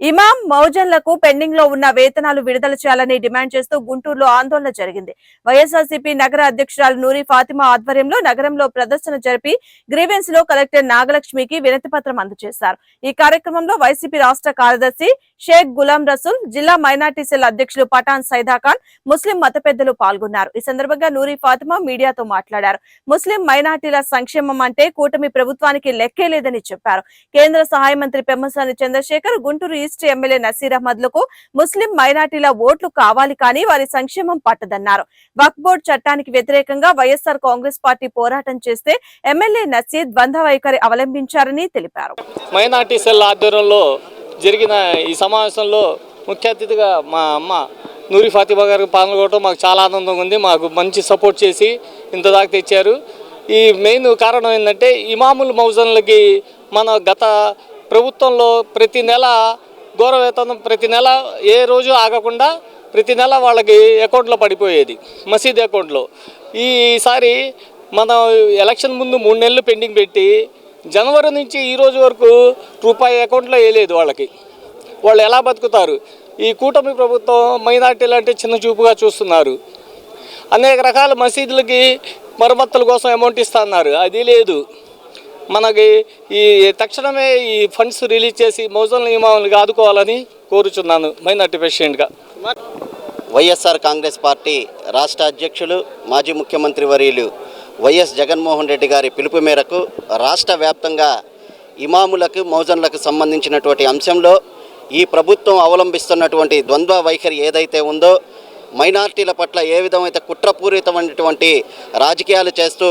ఇమాం మౌజన్లకు పెండింగ్లో ఉన్న వేతనాలు విడుదల చేయాలని డిమాండ్ చేస్తూ గుంటూరులో ఆందోళన జరిగింది. వైఎస్ఆర్సీపీ నగర అధ్యక్షురాలు నూరి ఫాతిమా ఆధ్వర్యంలో నగరంలో ప్రదర్శన జరిపి గ్రీవెన్స్లో కలెక్టర్ నాగలక్ష్మికి వినతి పత్రం అందజేశారు. ఈ కార్యక్రమంలో వైసీపీ రాష్ట్ర కార్యదర్శి షేక్ గులాం రసూల్ జిల్లా మైనార్టీ సెల్ అధ్యక్షులు పఠాన్ సైదా ఖాన్ ముస్లిం మత పెద్దలు పాల్గొన్నారు. ఈ సందర్భంగా నూరి ఫాతిమా మీడియాతో మాట్లాడారు. ముస్లిం మైనార్టీల సంక్షేమం అంటే కూటమి ప్రభుత్వానికి లెక్కే లేదని చెప్పారు. కేంద్ర సహాయ మంత్రి పెమ్మసాని చంద్రశేఖర్ గుంటూరు ఈస్ట్ ఎమ్మెల్యే నసీర్ అహ్మద్లకు ముస్లిం మైనార్టీల ఓట్లు కావాలి కానీ వారి సంక్షేమం పట్టదన్నారు. వక్ఫ్ బోర్డు చట్టానికి వ్యతిరేకంగా వైఎస్ఆర్ కాంగ్రెస్ పార్టీ పోరాటం చేస్తే ఎమ్మెల్యే నసీర్ ద్వంద్వ వైఖరి అవలంబించారని తెలిపారు. మైనార్టీ సెల్ ఆధ్వర్యంలో జరిగిన ఈ సమావేశంలో ముఖ్య అతిథిగా మా అమ్మ నూరి ఫాతిమా గారికి పాల్గొనడం మాకు చాలా ఆనందంగా ఉంది. మాకు మంచి సపోర్ట్ చేసి ఇంత దాకా తెచ్చారు. ఈ మెయిన్ కారణం ఏంటంటే ఇమాముల్ మౌజన్లకి మన గత ప్రభుత్వంలో ప్రతి నెల గౌరవ వేతనం ప్రతి నెల ఏ రోజు ఆగకుండా ప్రతి నెల వాళ్ళకి అకౌంట్లో పడిపోయేది మసీద్ అకౌంట్లో. ఈసారి మనం ఎలక్షన్ ముందు మూడు నెలలు పెండింగ్ పెట్టి జనవరి నుంచి ఈ రోజు వరకు రూపాయి అకౌంట్లో వేయలేదు వాళ్ళకి. వాళ్ళు ఎలా బతుకుతారు? ఈ కూటమి ప్రభుత్వం మైనార్టీలు అంటే చిన్న చూపుగా చూస్తున్నారు. అనేక రకాల మసీదులకి మరమ్మతుల కోసం అమౌంట్ ఇస్తున్నారు అది లేదు. మనకి ఈ తక్షణమే ఈ ఫండ్స్ రిలీజ్ చేసి మౌజన్ నియమాలను ఆదుకోవాలని కోరుచున్నాను మైనార్టీ ప్రెసిడెంట్గా. వైఎస్ఆర్ కాంగ్రెస్ పార్టీ రాష్ట్ర అధ్యక్షులు మాజీ ముఖ్యమంత్రి వర్యులు వైఎస్ జగన్మోహన్ రెడ్డి గారి పిలుపు మేరకు రాష్ట్ర వ్యాప్తంగా ఇమాములకు మౌజన్లకు సంబంధించినటువంటి అంశంలో ఈ ప్రభుత్వం అవలంబిస్తున్నటువంటి ద్వంద్వ వైఖరి ఏదైతే ఉందో మైనార్టీల పట్ల ఏ విధమైతే కుట్రపూరితమైనటువంటి రాజకీయాలు చేస్తూ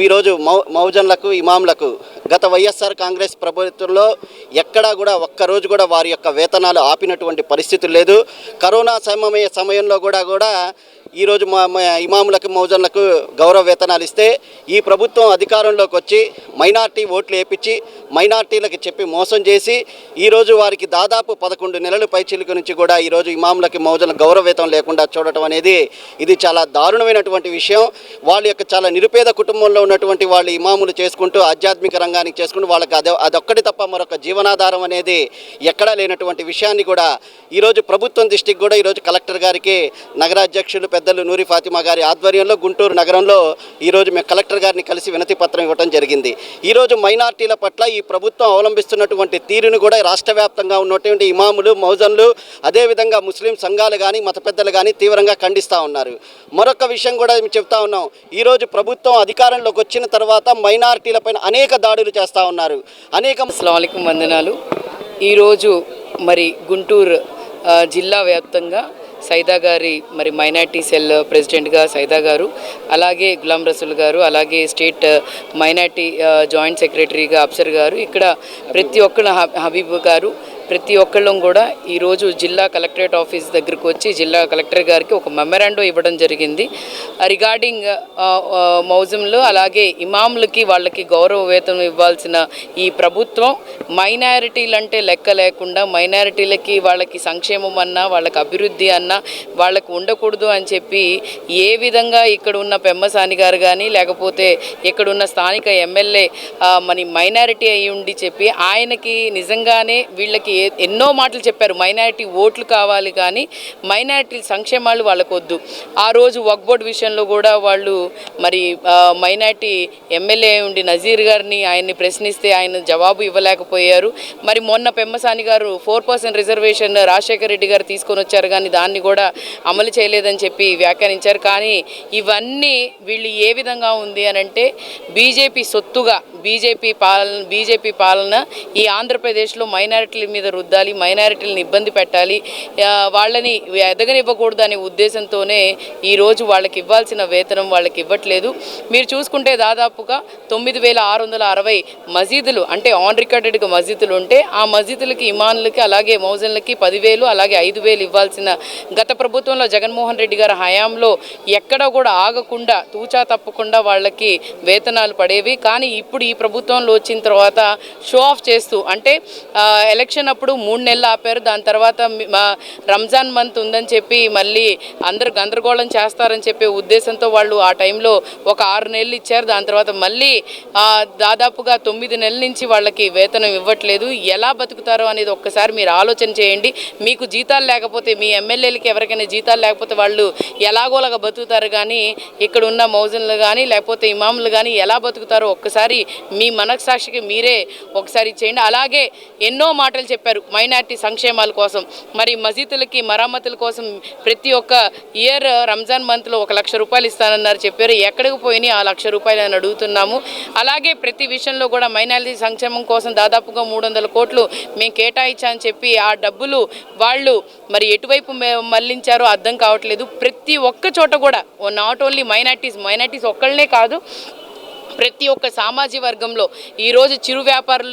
ఈరోజు మౌ మౌజన్లకు ఇమాంలకు గత వైఎస్ఆర్ కాంగ్రెస్ ప్రభుత్వంలో ఎక్కడా కూడా ఒక్కరోజు కూడా వారి యొక్క వేతనాలు ఆపినటువంటి పరిస్థితి లేదు. కరోనా సమయ సమయంలో కూడా కూడా ఈరోజు మా మా ఇమాములకు మౌజన్లకు గౌరవ వేతనాలు ఇస్తే ఈ ప్రభుత్వం అధికారంలోకి వచ్చి మైనార్టీ ఓట్లు వేపించి మైనార్టీలకు చెప్పి మోసం చేసి ఈరోజు వారికి దాదాపు పదకొండు నెలలు పైచిలుకు నుంచి కూడా ఈరోజు ఇమాములకి మౌజన్ల గౌరవ వేతం లేకుండా చూడటం అనేది ఇది చాలా దారుణమైనటువంటి విషయం. వాళ్ళ యొక్క చాలా నిరుపేద కుటుంబంలో ఉన్నటువంటి వాళ్ళు ఇమాములు చేసుకుంటూ ఆధ్యాత్మిక రంగానికి చేసుకుంటూ వాళ్ళకి అదే అదొక్కటి తప్ప మరొక జీవనాధారం అనేది ఎక్కడా లేనటువంటి విషయాన్ని కూడా ఈరోజు ప్రభుత్వం దృష్టికి కూడా ఈరోజు కలెక్టర్ గారికి నగరాధ్యక్షులు పెద్దలు నూరి ఫాతిమా గారి ఆధ్వర్యంలో గుంటూరు నగరంలో ఈరోజు మేము కలెక్టర్ గారిని కలిసి వినతి పత్రం ఇవ్వడం జరిగింది. ఈరోజు మైనార్టీల పట్ల ఈ ప్రభుత్వం అవలంబిస్తున్నటువంటి తీరును కూడా రాష్ట్ర వ్యాప్తంగా ఉన్నటువంటి ఇమాములు మౌజన్లు అదేవిధంగా ముస్లిం సంఘాలు కానీ మత పెద్దలు కానీ తీవ్రంగా ఖండిస్తూ ఉన్నారు. మరొక విషయం కూడా మేము చెప్తా ఉన్నాం. ఈరోజు ప్రభుత్వం అధికారంలోకి వచ్చిన తర్వాత మైనార్టీలపైన అనేక దాడులు చేస్తూ ఉన్నారు. అనేక అస్సలం వందనాలు. ఈరోజు మరి గుంటూరు జిల్లా వ్యాప్తంగా సైదా గారి మరి మైనార్టీ సెల్ ప్రెసిడెంట్గా సైదా గారు అలాగే గులాం రసూల్ గారు అలాగే స్టేట్ మైనార్టీ జాయింట్ సెక్రటరీగా అప్సర్ గారు ఇక్కడ ప్రతి ఒక్కరు హబీబ్ గారు ప్రతి ఒక్కళ్ళం కూడా ఈరోజు జిల్లా కలెక్టరేట్ ఆఫీస్ దగ్గరకు వచ్చి జిల్లా కలెక్టర్ గారికి ఒక మెమరాండో ఇవ్వడం జరిగింది. రిగార్డింగ్ మౌజంలో అలాగే ఇమాములకి వాళ్ళకి గౌరవ వేతనం ఇవ్వాల్సిన ఈ ప్రభుత్వం మైనారిటీలు అంటే లెక్క లేకుండా మైనారిటీలకి వాళ్ళకి సంక్షేమం అన్నా వాళ్ళకి అభివృద్ధి అన్నా వాళ్ళకి ఉండకూడదు అని చెప్పి ఏ విధంగా ఇక్కడ ఉన్న పెమ్మసాని గారు కానీ లేకపోతే ఇక్కడ ఉన్న స్థానిక ఎమ్మెల్యే మన మైనారిటీ అయి ఉండి చెప్పి ఆయనకి నిజంగానే వీళ్ళకి ఎన్నో మాటలు చెప్పారు. మైనారిటీ ఓట్లు కావాలి కానీ మైనారిటీ సంక్షేమాలు వాళ్ళకు వద్దు ఆ రోజు వక్బోర్డ్ విషయంలో కూడా వాళ్ళు మరి మైనారిటీ ఎమ్మెల్యే ఉండి నజీర్ గారిని ఆయన్ని ప్రశ్నిస్తే ఆయన జవాబు ఇవ్వలేకపోయారు మరి మొన్న Pemmasani garu four percent reservation Rajasekhara Reddy garu తీసుకొని వచ్చారు కానీ దాన్ని కూడా అమలు చేయలేదని చెప్పి వ్యాఖ్యానించారు. కానీ ఇవన్నీ వీళ్ళు ఏ విధంగా ఉంది అని అంటే బీజేపీ సొత్తుగా బీజేపీ పాలన బీజేపీ పాలన ఈ ఆంధ్రప్రదేశ్లో మైనారిటీల మీద రుద్దాలి మైనారిటీలను ఇబ్బంది పెట్టాలి వాళ్ళని ఎదగనివ్వకూడదు అనే ఉద్దేశంతోనే ఈరోజు వాళ్ళకి ఇవ్వాల్సిన వేతనం వాళ్ళకి ఇవ్వట్లేదు. మీరు చూసుకుంటే దాదాపుగా తొమ్మిది వేల ఆరు వందల అరవై మసీదులు అంటే ఆన్ రికార్డెడ్గా మసీదులు ఉంటే ఆ మసీదులకి ఇమానులకి అలాగే మౌజన్లకి పదివేలు అలాగే ఐదు వేలు ఇవ్వాల్సిన గత ప్రభుత్వంలో జగన్మోహన్ రెడ్డి గారి హయాంలో ఎక్కడ కూడా ఆగకుండా తూచా తప్పకుండా వాళ్ళకి వేతనాలు పడేవి. కానీ ఇప్పుడు ఈ ప్రభుత్వంలో వచ్చిన తర్వాత షో ఆఫ్ చేస్తూ అంటే ఎలక్షన్ అప్పుడు మూడు నెలలు ఆపారు. దాని తర్వాత రంజాన్ మంత్ ఉందని చెప్పి మళ్ళీ అందరు గందరగోళం చేస్తారని చెప్పే ఉద్దేశంతో వాళ్ళు ఆ టైంలో ఒక ఆరు నెలలు ఇచ్చారు. దాని తర్వాత మళ్ళీ దాదాపుగా తొమ్మిది నెలల నుంచి వాళ్ళకి వేతనం ఇవ్వట్లేదు. ఎలా బతుకుతారో అనేది ఒక్కసారి మీరు ఆలోచన చేయండి. మీకు జీతాలు లేకపోతే మీ ఎమ్మెల్యేలకి ఎవరికైనా జీతాలు లేకపోతే వాళ్ళు ఎలాగోలాగా బతుకుతారు కానీ ఇక్కడ ఉన్న మౌజన్లు కానీ లేకపోతే ఇమాములు కానీ ఎలా బతుకుతారో ఒక్కసారి మీ మనస్సాక్షికి మీరే ఒకసారి చేయండి అలాగే ఎన్నో మాటలు చెప్పారు మైనార్టీ సంక్షేమాల కోసం. మరి మసీదులకి మరమ్మతుల కోసం ప్రతి ఒక్క ఇయర్ రంజాన్ మంత్లో ఒక లక్ష రూపాయలు ఇస్తానన్నారు. చెప్పారు ఎక్కడికి పోయినాయి ఆ లక్ష రూపాయలు అని అడుగుతున్నాము. అలాగే ప్రతి విషయంలో కూడా మైనార్టీ సంక్షేమం కోసం దాదాపుగా మూడు వందల కోట్లు మేము కేటాయించామని చెప్పి ఆ డబ్బులు వాళ్ళు మరి ఎటువైపు మళ్ళించారో అర్థం కావట్లేదు. ప్రతి ఒక్క చోట కూడా నాట్ ఓన్లీ మైనార్టీస్ మైనార్టీస్ ఒక్కళ్ళనే కాదు ప్రతి ఒక్క సామాజిక వర్గంలో ఈరోజు చిరు వ్యాపారులు